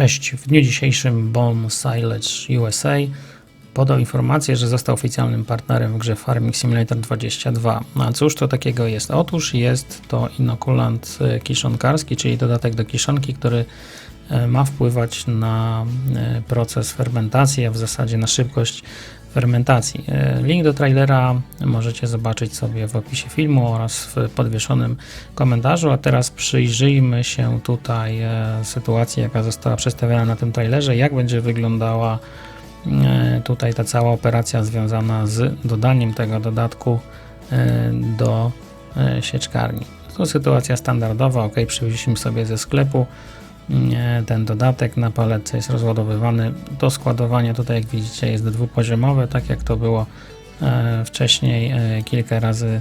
Cześć, w dniu dzisiejszym Bon Silage USA podał informację, że został oficjalnym partnerem w grze Farming Simulator 22. No a cóż to takiego jest? Otóż jest to inokulant e, kiszonkarski, czyli dodatek do kiszonki, który e, ma wpływać na e, proces fermentacji, a w zasadzie na szybkość fermentacji. Link do trailera możecie zobaczyć sobie w opisie filmu oraz w podwieszonym komentarzu, a teraz przyjrzyjmy się tutaj sytuacji, jaka została przedstawiona na tym trailerze, jak będzie wyglądała tutaj ta cała operacja związana z dodaniem tego dodatku do sieczkarni. To sytuacja standardowa, ok, przywieźliśmy sobie ze sklepu ten dodatek na paletce jest rozładowywany. Do składowania tutaj jak widzicie jest dwupoziomowe, tak jak to było wcześniej kilka razy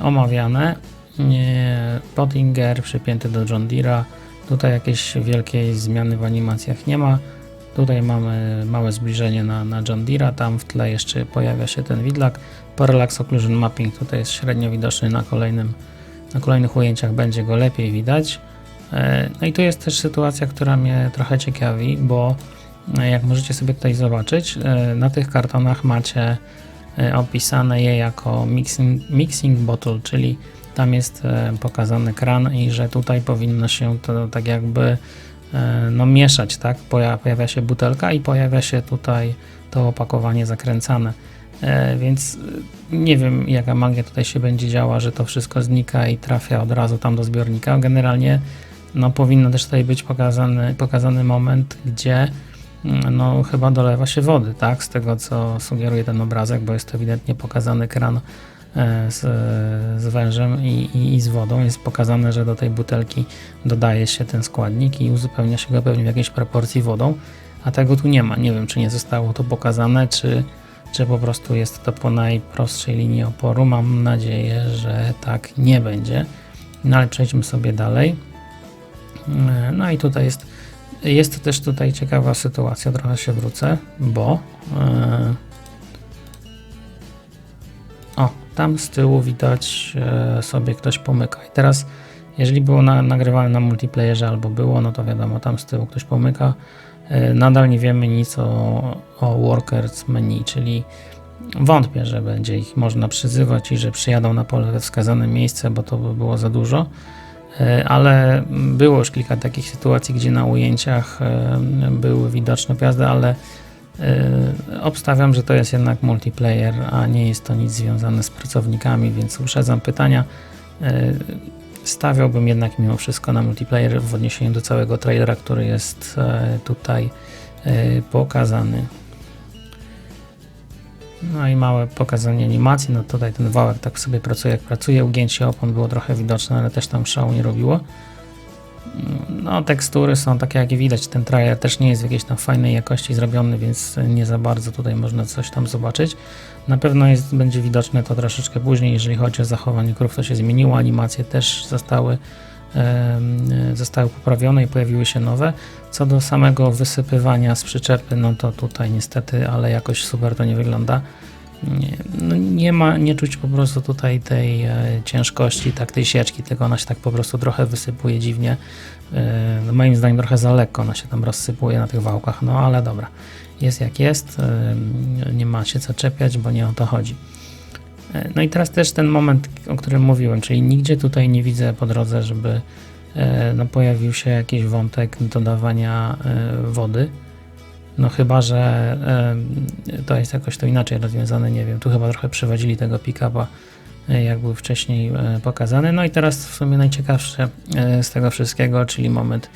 omawiane. Pottinger przypięty do John Deere'a. Tutaj jakiejś wielkiej zmiany w animacjach nie ma. Tutaj mamy małe zbliżenie na, na John Deere'a, tam w tle jeszcze pojawia się ten widlak. Parallax Occlusion Mapping tutaj jest średnio widoczny na, kolejnym, na kolejnych ujęciach, będzie go lepiej widać. E, no i tu jest też sytuacja, która mnie trochę ciekawi, bo e, jak możecie sobie tutaj zobaczyć, e, na tych kartonach macie opisane je jako mixing, mixing bottle, czyli tam jest pokazany kran i że tutaj powinno się to tak jakby no, mieszać, tak? Pojawia się butelka i pojawia się tutaj to opakowanie zakręcane. Więc nie wiem, jaka magia tutaj się będzie działa, że to wszystko znika i trafia od razu tam do zbiornika. Generalnie no, powinno też tutaj być pokazany, pokazany moment, gdzie mm, no, chyba dolewa się wody, tak? Z tego, co sugeruje ten obrazek, bo jest ewidentnie pokazany kran e, z, z wężem i, i, i, z wodą. Jest pokazane, że do tej butelki dodaje się ten składnik i uzupełnia się go pewnie w jakiejś proporcji wodą, a tego tu nie ma. Nie wiem, czy nie zostało to pokazane, czy, czy po prostu jest to po najprostszej linii oporu. Mam nadzieję, że tak nie będzie. No ale przejdźmy sobie dalej. No i tutaj jest, jest też tutaj ciekawa sytuacja, trochę się wrócę, bo e, o, tam z tyłu widać e, sobie ktoś pomyka. I teraz, jeżeli było na, nagrywane na multiplayerze albo było, no to wiadomo, tam z tyłu ktoś pomyka. E, nadal nie wiemy nic o, o workers menu, czyli wątpię, że będzie ich można przyzywać i że przyjadą na pole wskazane miejsce, bo to by było za dużo. E, ale było już kilka takich sytuacji, gdzie na ujęciach e, były widoczne pojazdy, ale e, obstawiam, że to jest jednak multiplayer, a nie jest to nic związane z pracownikami, więc uprzedzam pytania. Stawiałbym jednak mimo wszystko na multiplayer w odniesieniu do całego trailera, który jest tutaj pokazany. No i małe pokazanie animacji, no tutaj ten wałek tak sobie pracuje jak pracuje, ugięcie opon było trochę widoczne, ale też tam szału nie robiło. No tekstury są takie jak widać, ten trailer też nie jest w jakiejś tam fajnej jakości zrobiony, więc nie za bardzo tutaj można coś tam zobaczyć. Na pewno jest, będzie widoczne to troszeczkę później, jeżeli chodzi o zachowanie krów, to się zmieniło, animacje też zostały zostały poprawione i pojawiły się nowe. Co do samego wysypywania z przyczepy, no to tutaj niestety, ale jakoś super to nie wygląda. Nie, no nie ma, nie czuć po prostu tutaj tej e, ciężkości, tak tej sieczki, tylko ona się tak po prostu trochę wysypuje dziwnie. E, moim zdaniem trochę za lekko ona się tam rozsypuje na tych wałkach, no ale dobra, jest jak jest, e, nie ma się co czepiać, bo nie o to chodzi. E, no i teraz też ten moment, o którym mówiłem, czyli nigdzie tutaj nie widzę po drodze, żeby e, no, pojawił się jakiś wątek dodawania e, wody. No chyba, że to jest jakoś to inaczej rozwiązane, nie wiem. Tu chyba trochę przywadzili tego pick-upa, jak był wcześniej pokazany. No i teraz w sumie najciekawsze z tego wszystkiego, czyli moment,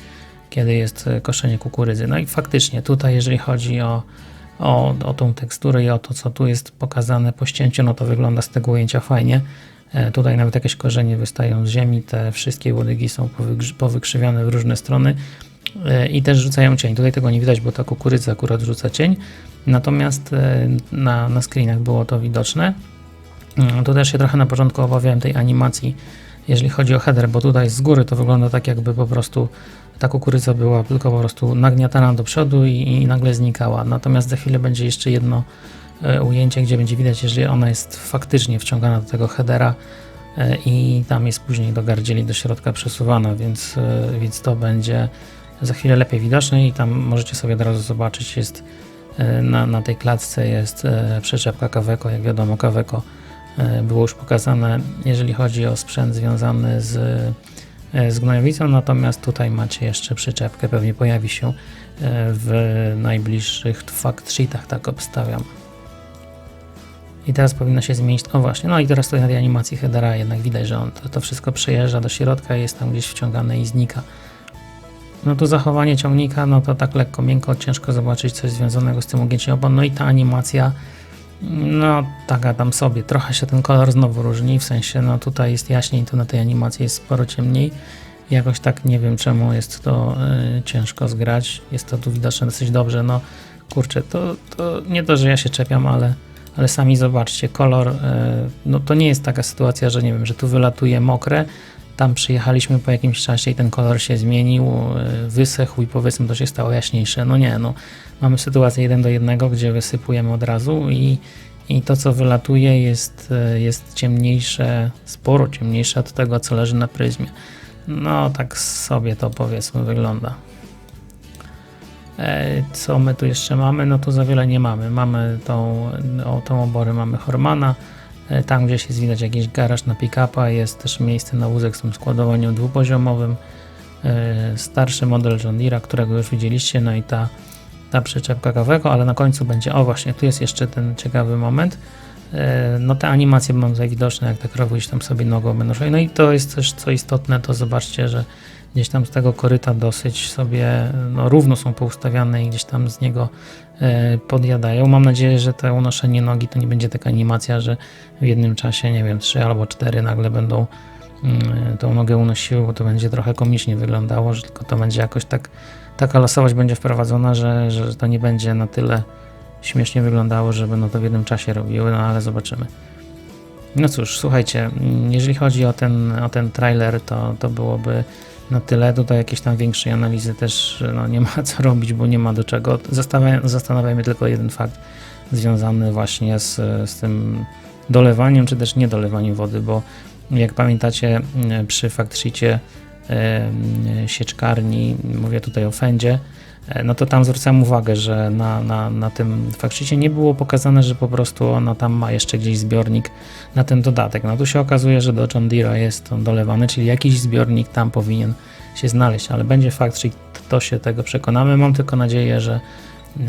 kiedy jest koszenie kukurydzy. No i faktycznie tutaj, jeżeli chodzi o o, o tą teksturę i o to, co tu jest pokazane po ścięciu, no to wygląda z tego ujęcia fajnie. E, tutaj nawet jakieś korzenie wystają z ziemi, te wszystkie łodygi są powykrzywione w różne strony e, i też rzucają cień. Tutaj tego nie widać, bo ta kukurydza akurat rzuca cień, natomiast e, na, na screenach było to widoczne. Mm, tu też się trochę na początku obawiałem tej animacji, jeżeli chodzi o header, bo tutaj z góry to wygląda tak, jakby po prostu ta kukurydza była tylko po prostu nagniatana do przodu i, i nagle znikała. Natomiast za chwilę będzie jeszcze jedno e, ujęcie, gdzie będzie widać, jeżeli ona jest faktycznie wciągana do tego headera e, i tam jest później do gardzieli do środka przesuwana, więc, e, więc to będzie za chwilę lepiej widoczny i tam możecie sobie od razu zobaczyć, jest na, na tej klatce jest przyczepka Kaweco, jak wiadomo Kaweco e, było już pokazane, jeżeli chodzi o sprzęt związany z, e, z gnojowicą, natomiast tutaj macie jeszcze przyczepkę, pewnie pojawi się e, w najbliższych fact sheetach, tak obstawiam. I teraz powinno się zmienić. O właśnie, no i teraz tutaj na tej animacji headera jednak widać, że on to, to wszystko przejeżdża do środka jest tam gdzieś wciągane i znika. No to zachowanie ciągnika, no to tak lekko, miękko, ciężko zobaczyć coś związanego z tym ugięciem opon. No i ta animacja, no taka tam sobie. Trochę się ten kolor znowu różni, w sensie no tutaj jest jaśniej, tu na tej animacji jest sporo ciemniej. Jakoś tak nie wiem czemu jest to y, ciężko zgrać. Jest to tu widoczne dosyć dobrze. No kurczę, to, to nie to, że ja się czepiam, ale, ale sami zobaczcie, kolor, y, no to nie jest taka sytuacja, że nie wiem, że tu wylatuje mokre, tam przyjechaliśmy po jakimś czasie i ten kolor się zmienił, y, wysechł i powiedzmy to się stało jaśniejsze. No nie, no mamy sytuację jeden do jednego, gdzie wysypujemy od razu i, i to co wylatuje jest, y, jest ciemniejsze, sporo ciemniejsze od tego co leży na pryzmie. No tak sobie to powiedzmy wygląda. E, Co my tu jeszcze mamy? No tu za wiele nie mamy. Mamy tą, o, tą oborę, mamy Hormana. E, Tam gdzieś jest widać jakiś garaż na pick-upa, jest też miejsce na wózek z tym składowaniem dwupoziomowym. E, Starszy model John Deere'a, którego już widzieliście, no i ta, ta przyczepka kawego, ale na końcu będzie, o właśnie, tu jest jeszcze ten ciekawy moment. E, No te animacje będą tutaj widoczne, jak te krowy gdzieś tam sobie nogą będą szły. No i to jest też co istotne, to zobaczcie, że gdzieś tam z tego koryta dosyć sobie no, równo są poustawiane i gdzieś tam z niego e, podjadają. Mam nadzieję, że to unoszenie nogi to nie będzie taka animacja, że w jednym czasie, nie wiem, trzy albo cztery nagle będą mm, tą nogę unosiły, bo to będzie trochę komicznie wyglądało, że tylko to będzie jakoś tak, taka losowość będzie wprowadzona, że, że to nie będzie na tyle śmiesznie wyglądało, że będą to w jednym czasie robiły, no ale zobaczymy. No cóż, słuchajcie, mm, jeżeli chodzi o ten, o ten trailer, to, to byłoby na tyle. Tutaj jakiejś tam większej analizy też no, nie ma co robić, bo nie ma do czego. Zastanawia, mnie tylko jeden fakt związany właśnie z, z tym dolewaniem, czy też niedolewaniem wody, bo jak pamiętacie mm, przy fact sheetie sieczkarni, mówię tutaj o fędzie, no to tam zwracałem uwagę, że na, na, na tym faktsheetie nie było pokazane, że po prostu ona tam ma jeszcze gdzieś zbiornik na ten dodatek. No tu się okazuje, że do John jest on dolewany, czyli jakiś zbiornik tam powinien się znaleźć, ale będzie fakt, czyli to się tego przekonamy. Mam tylko nadzieję, że,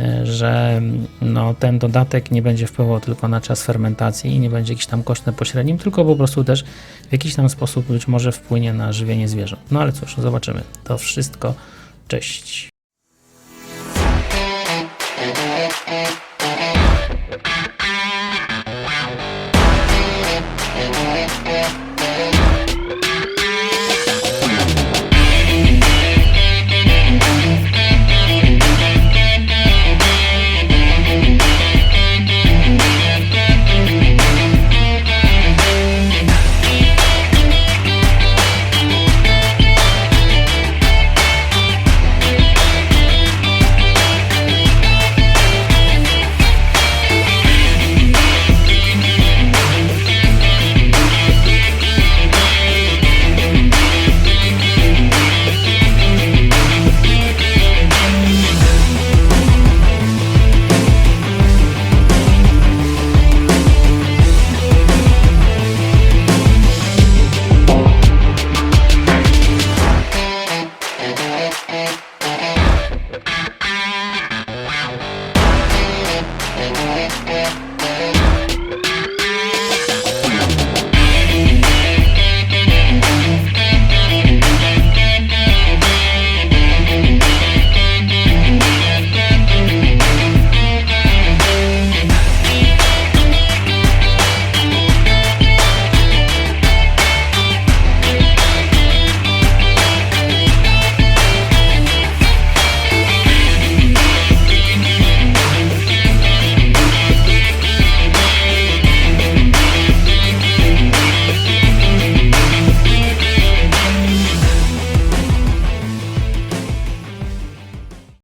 e, że no, ten dodatek nie będzie wpływał tylko na czas fermentacji i nie będzie jakiś tam kosztem pośrednim, tylko po prostu też w jakiś tam sposób być może wpłynie na żywienie zwierząt. No ale cóż, zobaczymy. To wszystko. Cześć.